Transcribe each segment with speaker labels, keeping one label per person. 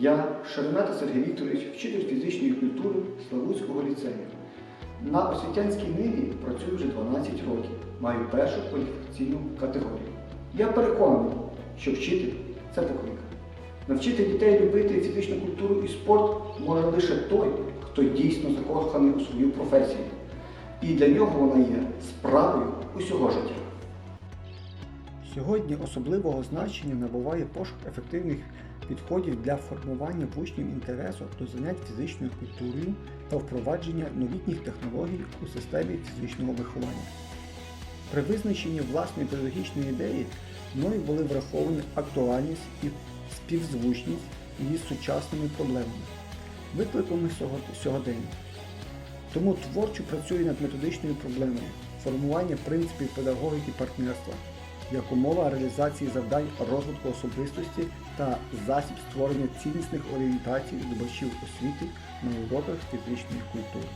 Speaker 1: Я, Шеремета Сергій Вікторович, вчитель фізичної культури Славутського ліцею. На освітянській ниві працюю вже 12 років, маю першу кваліфікаційну категорію. Я переконаний, що вчитель це покликання. Навчити дітей любити фізичну культуру і спорт може лише той, хто дійсно закоханий у свою професію. І для нього вона є справою усього життя. Сьогодні особливого значення набуває пошук ефективних підходів для формування в учнів інтересу до занять фізичною культурою та впровадження новітніх технологій у системі фізичного виховання. При визначенні власної педагогічної ідеї мною були враховані актуальність і співзвучність її сучасними проблемами, викликами сьогодення. Тому творчо працюю над методичною проблемою формування принципів педагогіки партнерства як умова реалізації завдань розвитку особистості та засіб створення ціннісних орієнтацій здобувачів освіти на уроках фізичної культури.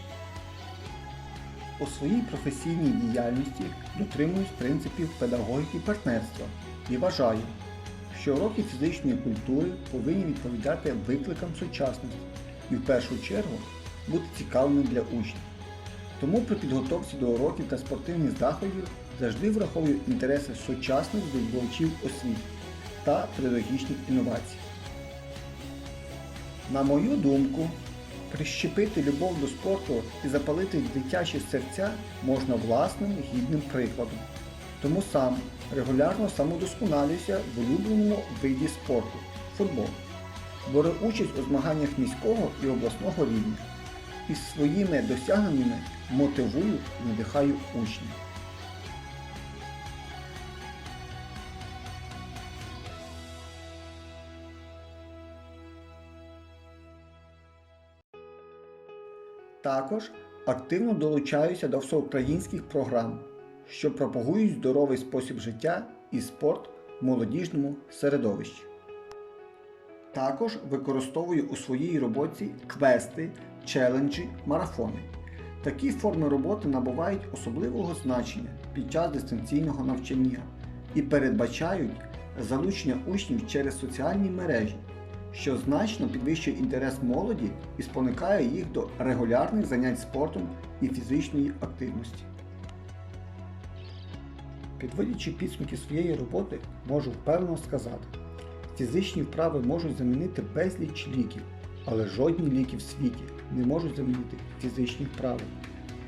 Speaker 1: У своїй професійній діяльності дотримуюсь принципів педагогіки партнерства і вважаю, що уроки фізичної культури повинні відповідати викликам сучасності і в першу чергу бути цікавими для учнів. Тому при підготовці до уроків та спортивних заходів завжди враховую інтереси сучасних здобувачів освіти та педагогічних інновацій. На мою думку, прищепити любов до спорту і запалити дитячі серця можна власним гідним прикладом. Тому сам регулярно самодосконалююся в улюбленому виді спорту футбол. Беру участь у змаганнях міського і обласного рівня. І своїми досягненнями мотивую і надихаю учнів. Також активно долучаюся до всеукраїнських програм, що пропагують здоровий спосіб життя і спорт в молодіжному середовищі. Також використовую у своїй роботі квести, челенджі, марафони. Такі форми роботи набувають особливого значення під час дистанційного навчання і передбачають залучення учнів через соціальні мережі, що значно підвищує інтерес молоді і спонукає їх до регулярних занять спортом і фізичної активності. Підводячи підсумки своєї роботи, можу впевнено сказати, фізичні вправи можуть замінити безліч ліків, але жодні ліки в світі не можуть замінити фізичні вправи.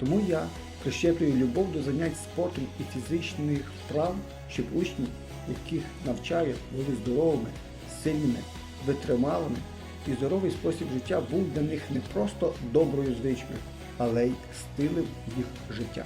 Speaker 1: Тому я прищеплюю любов до занять спортом і фізичних вправ, щоб учні, яких навчаю, були здоровими, сильними, витрималими і здоровий спосіб життя був для них не просто доброю звичкою, але й стилем їх життя.